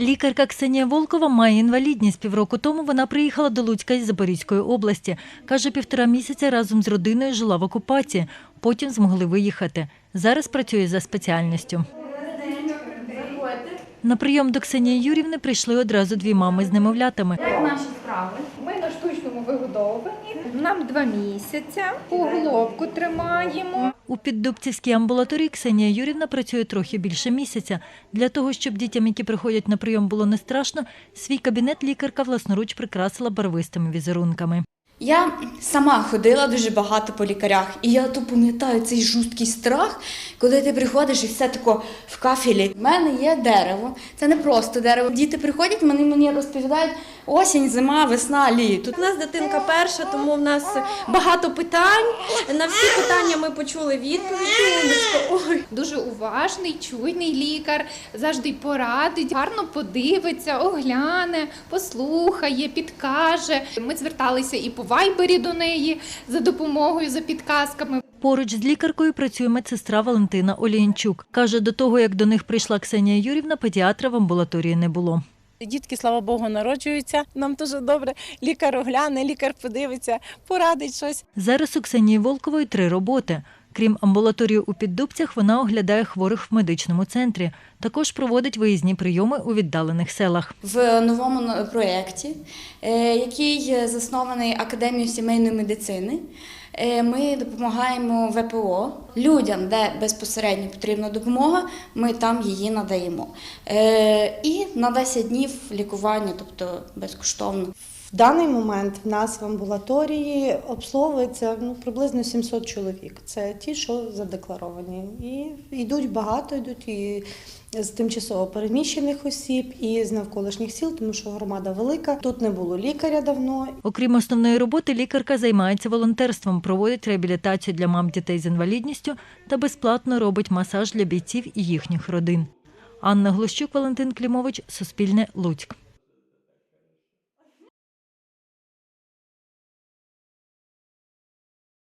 Лікарка Ксенія Волкова має інвалідність. Півроку тому вона приїхала до Луцька із Запорізької області. Каже, півтора місяця разом з родиною жила в окупації. Потім змогли виїхати. Зараз працює за спеціальністю. На прийом до Ксенії Юрівни прийшли одразу дві мами з немовлятами. Як наші справи? Ми на штучному вигодовуванні. Нам два місяці. Углобку тримаємо. У піддубцівській амбулаторії Ксенія Юрівна працює трохи більше місяця. Для того, щоб дітям, які приходять на прийом, було не страшно, свій кабінет лікарка власноруч прикрасила барвистими візерунками. Я сама ходила дуже багато по лікарях, і я то пам'ятаю цей жорсткий страх, коли ти приходиш і все тако в кафелі. У мене є дерево, це не просто дерево. Діти приходять, вони мені розповідають осінь, зима, весна, літо. У нас дитинка перша, тому в нас багато питань. На всі питання ми почули відповіді. Дуже уважний, чуйний лікар, завжди порадить, гарно подивиться, огляне, послухає, підкаже. Ми зверталися і по вайбері до неї за допомогою, за підказками. Поруч з лікаркою працює медсестра Валентина Олієнчук. Каже, до того, як до них прийшла Ксенія Юрівна, педіатра в амбулаторії не було. Дітки, слава Богу, народжуються. Нам дуже добре. Лікар огляне, лікар подивиться, порадить щось. Зараз у Ксенії Волкової три роботи. Крім амбулаторії у Піддубцях, вона оглядає хворих в медичному центрі. Також проводить виїзні прийоми у віддалених селах. В новому проєкті, е, який заснований Академією сімейної медицини, е, ми допомагаємо ВПО людям, де безпосередньо потрібна допомога, ми там її надаємо. Е, І на 10 днів лікування, тобто безкоштовно. В даний момент в нас в амбулаторії обслуговується ну, приблизно 700 чоловік. Це ті, що задекларовані. І йдуть багато, йдуть і з тимчасово переміщених осіб, і з навколишніх сіл, тому що громада велика. Тут не було лікаря давно, Окрім основної роботи, лікарка займається волонтерством, проводить реабілітацію для мам дітей з інвалідністю та безплатно робить масаж для бійців і їхніх родин. Анна Глущук, Валентин Клімович, Суспільне, Луцьк.